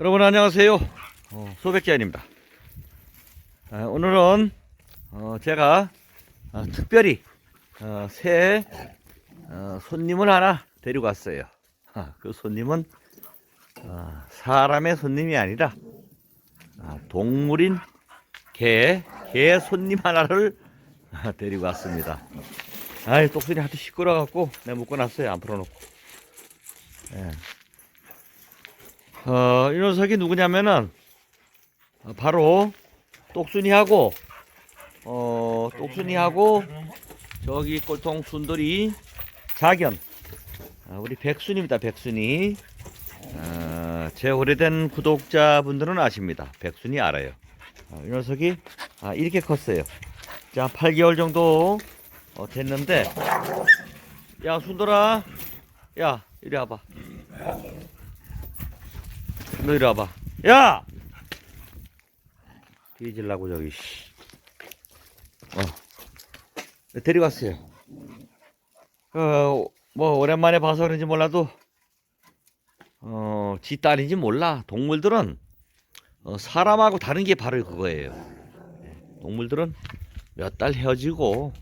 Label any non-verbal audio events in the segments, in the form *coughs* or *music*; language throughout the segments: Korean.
여러분 안녕하세요. 어, 소백제입니다. 아, 오늘은 어, 제가 어, 특별히 어, 새 어, 손님을 하나 데리고 왔어요. 아, 그 손님은 어, 사람의 손님이 아니라 아, 동물인 개, 개 손님 하나를 아, 데리고 왔습니다. 아이 똑순이 하도 시끄러갖고 내가 묶어놨어요. 안 풀어놓고. 예. 어, 이 녀석이 누구냐면은 어, 바로 똑순이하고 어, 똑순이하고 저기 꼴통 순돌이 자견 아, 우리 백순입니다. 백순이 어, 제 오래된 구독자분들은 아십니다. 백순이 알아요. 어, 이 녀석이 아, 이렇게 컸어요. 자, 8개월 정도 어, 됐는데 야 순돌아 야 이리 와봐 너 이리 와봐. 야! 뒤질라고 저기, 씨. 어. 네, 데리고 왔어요. 어, 뭐, 오랜만에 봐서 그런지 몰라도, 어, 지 딸인지 몰라. 동물들은, 어, 사람하고 다른 게 바로 그거예요. 네, 동물들은 몇 달 헤어지고,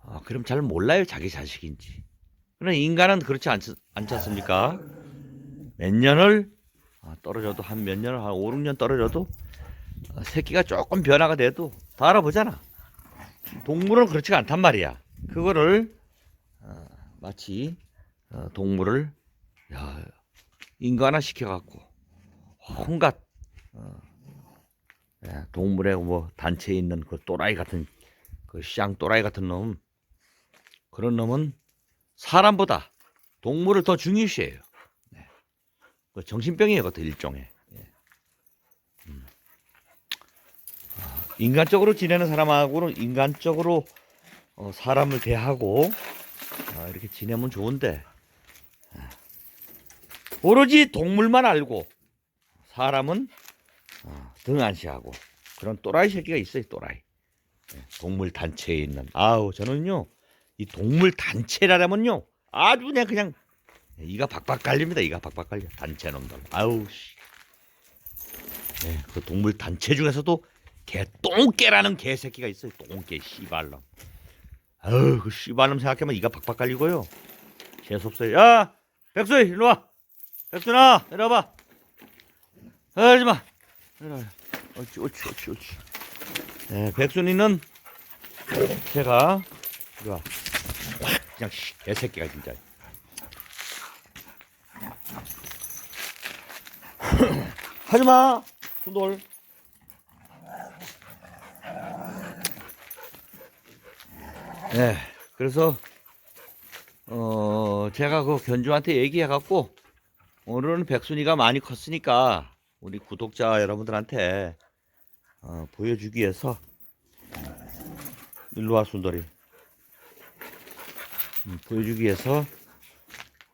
어, 그럼 잘 몰라요. 자기 자식인지. 그러나 인간은 그렇지 않, 않지 않습니까? 몇 년을 아, 떨어져도 한 몇 년을 한 5, 6년 떨어져도 어, 새끼가 조금 변화가 돼도 다 알아보잖아. 동물은 그렇지가 않단 말이야. 그거를 어, 마치 어, 동물을 야, 인간화 시켜갖고 온갖 동물의 뭐 단체에 있는 그 또라이 같은 그쌍 또라이 같은 놈 그런 놈은 사람보다 동물을 더 중요시해요. 그 정신병이에요, 그것도 일종의. 예. 음. 아, 인간적으로 지내는 사람하고는 인간적으로 어, 사람을 대하고 아, 이렇게 지내면 좋은데 아, 오로지 동물만 알고 사람은 아, 등한시하고 그런 또라이 새끼가 있어요, 또라이. 예, 동물 단체에 있는. 아우 저는요 이 동물 단체라면요 아주 그냥 그냥 이가 박박 깔립니다. 이가 박박 깔려. 단체 놈들. 아우 씨. 네, 그 동물 단체 중에서도 개 똥개라는 개새끼가 있어요. 똥개 씨발놈. 아우 그 씨발놈 생각하면 이가 박박 깔리고요. 재수 없어요. 야, 백수 일로 와. 백순아 내려와봐. 하지 마. 내려와. 옳지, 옳지, 옳지, 옳지. 네, 백순이는 제가 이리 와. 확 그냥 씨, 개새끼가 진짜. *coughs* 하지마. 순돌. 네 그래서 어 제가 그 견주한테 얘기해 갖고 오늘은 백순이가 많이 컸으니까 우리 구독자 여러분들한테 어, 보여주기 위해서 일로와 순돌이. 음, 보여주기 위해서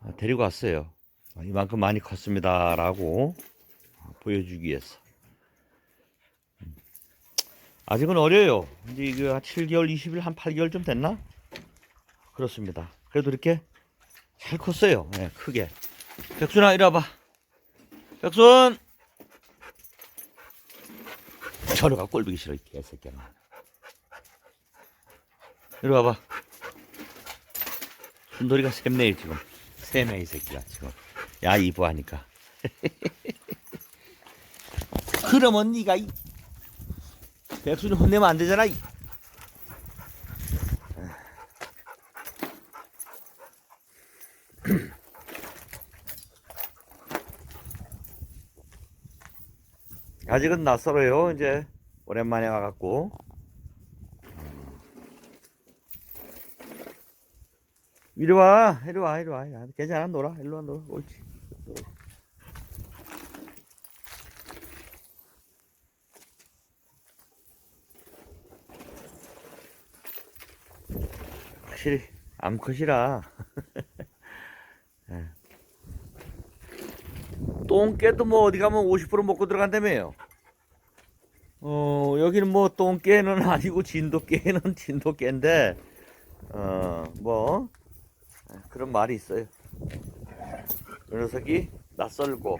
아, 데리고 왔어요. 아, 이만큼 많이 컸습니다 라고 보여주기 위해서. 음. 아직은 어려요. 이제 이거 한 7개월, 20일, 한 8개월 좀 됐나? 그렇습니다. 그래도 이렇게 잘 컸어요. 네, 크게. 백순아, 이리 와봐. 백순! 저리 가, 꼴보기 싫어, 이 개새끼야. 이리 와봐. 순돌이가 샘네, 지금. 샘네, 이 새끼가, 지금. 야, 이부하니까. *laughs* 그러면 네가 이 백순이 혼내면 안 되잖아. 이. *clears throat* 아직은 낯설어요. 이제 오랜만에 와갖고. 이리 와, 이리 와, 이리 와. 야, 괜찮아, 놀아. 일로 와, 놀아. 옳지. 확실히 암컷이라 *laughs* 예. 똥개도 뭐 어디 가면 50% 먹고 들어간다며요 어 여기는 뭐 똥개는 아니고 진돗개는 진돗개인데 어 뭐 그런 말이 있어요 그 녀석이 낯설고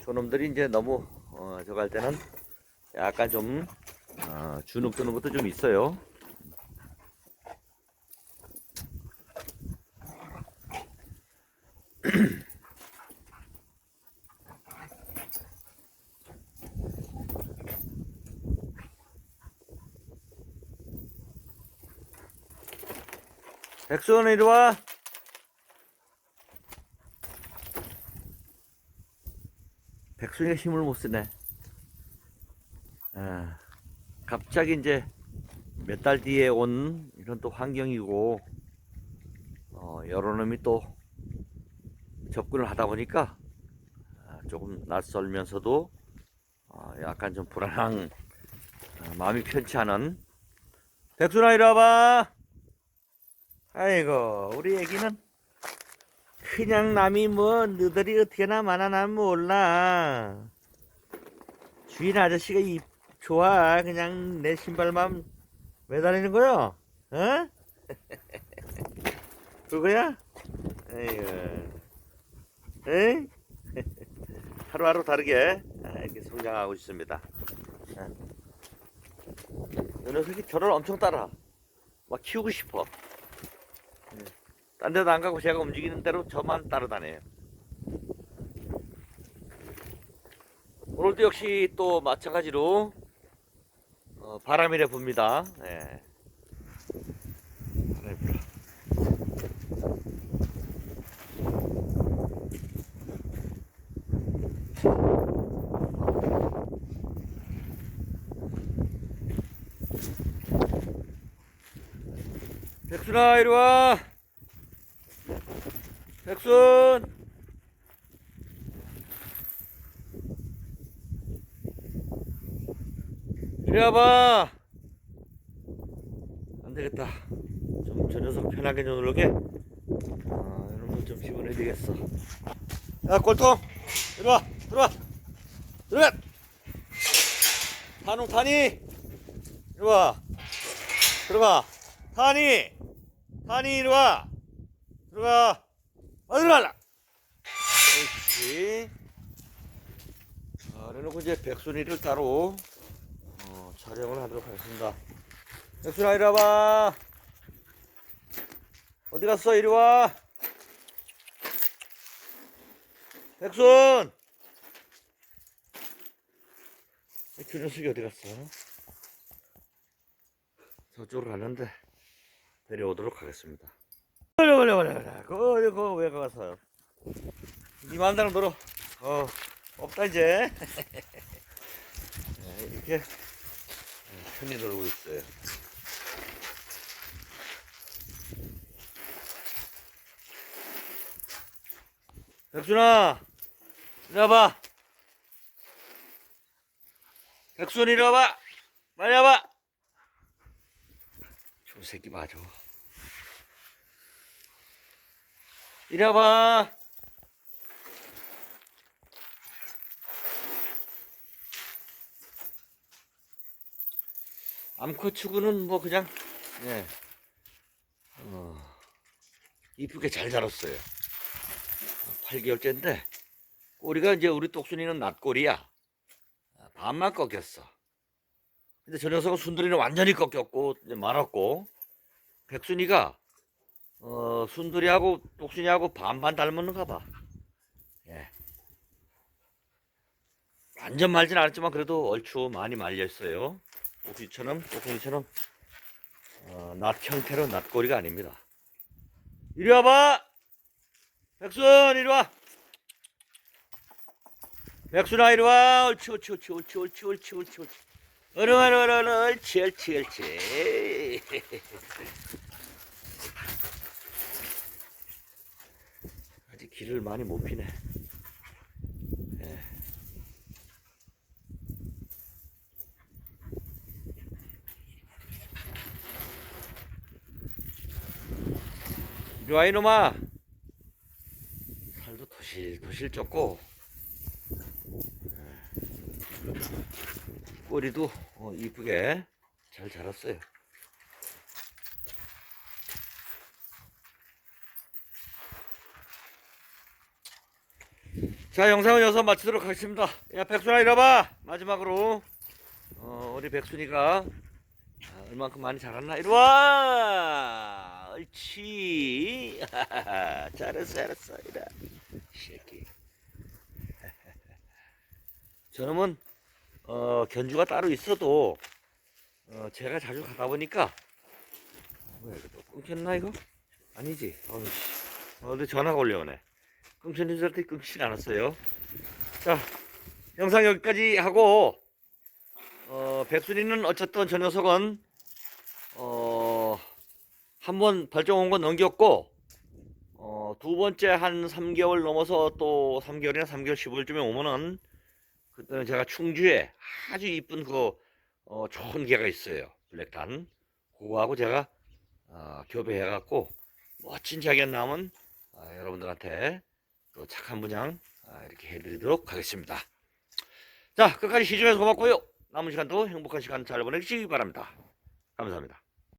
저 그놈들이 이제 너무 어, 할 때는 약간 좀 어, 주눅 드는 것도 좀 있어요. *clears throat* 백수원 이리 와. 백순이가 힘을 못 쓰네. 아, 갑자기 이제 몇 달 뒤에 온 이런 또 환경이고, 어, 여러 놈이 또 접근을 하다 보니까 아, 조금 낯설면서도 어, 약간 좀 불안한 아, 마음이 편치 않은 백순아 이리 와봐. 아이고 우리 애기는 그냥 남이 뭐 너들이 어떻게나 많아나 몰라 주인 아저씨가 이 좋아 그냥 내 신발만 매달리는 거요 어? *laughs* 그거야? 에이구 에이? *laughs* 하루하루 다르게 아, 이렇게 성장하고 있습니다 아. 이 녀석이 저를 엄청 따라 막 키우고 싶어 딴 데도 안 가고 제가 움직이는 대로 저만 따라다녀요. 오늘도 역시 또 마찬가지로 어, 바람이래 붑니다. 예. 바람이 불어. 백순아 이리 와. 백순. 이리 와봐. 안되겠다. 좀 저 녀석 편하게 좀 놀게. 아 이놈을 좀 되겠어. 야 꼴통 이리 와 들어와 들어와 탄웅 타니 이리와 들어가 타니 타니 이리와 들어가 어디로 갈라? 그렇지. 자, 그래놓고 이제 백순이를 따로 어, 촬영을 하도록 하겠습니다. 백순아 이리 와봐. 어디 갔어? 이리 와. 백순. 그 녀석이 어디 갔어? 저쪽으로 가는데 데려오도록 하겠습니다. 걸려 걸려 걸려 걸려 그거 그거 왜 가서? 니 마음대로 놀어 어 없다 이제. *laughs* 네, 이렇게 편히 놀고 있어요. 백순아 이리 와봐 백순 이리 와봐 빨리 와봐 저 새끼 맞아 이리 와봐. 암컷 추구는 뭐 그냥 예. 어, 이쁘게 잘 자랐어요. 8개월째인데 꼬리가 이제 우리 똑순이는 낫꼬리야. 반만 꺾였어. 근데 저 녀석은 순돌이는 완전히 꺾였고 말았고 백순이가 어, 순돌이하고 똑순이하고 반반 닮았는가 봐. 예. 완전 말진 않았지만 그래도 얼추 많이 말렸어요. 똑순이처럼, 똑순이처럼, 어, 낫 형태로 낫꼬리가 아닙니다. 이리 와봐! 백순, 이리 와! 백순아, 이리 와! 옳지, 옳지, 옳지, 옳지, 옳지, 옳지, 옳지, 옳지. 어른, 어른, 어른, 옳지, 옳지, 옳지. *laughs* 아직 길을 많이 못 피네. 예. 이리 와 이놈아. 살도 도실도실 쪘고 예. 꼬리도 어, 이쁘게 잘 자랐어요. 자 영상은 여기서 마치도록 하겠습니다. 야 백순아 이리와봐. 마지막으로. 어, 우리 백순이가 아, 얼만큼 많이 자랐나? 이리와! 옳지. *laughs* 잘했어 잘했어. 이래 새끼 저놈은 어, 견주가 따로 있어도 어, 제가 자주 가다 보니까 뭐야 이거 또 끊겼나 이거? 아니지 어우 씨. 어, 근데 전화가 올려오네 줄 알았더니 끊기진 않았어요 자 영상 여기까지 하고 어, 백순이는 어쨌든 저 녀석은 어, 한번 발정 온 건 넘겼고 어, 두 번째 한 3개월 넘어서 또 3개월이나 3개월 10월쯤에 오면은 그때는 제가 충주에 아주 이쁜 그 어, 좋은 개가 있어요 블랙단 그거하고 제가 어, 교배해갖고 멋진 자견 남은 아, 여러분들한테 또 착한 분양 아, 이렇게 해드리도록 하겠습니다. 자, 끝까지 시청해서 고맙고요. 남은 시간도 행복한 시간 잘 보내시기 바랍니다. 감사합니다.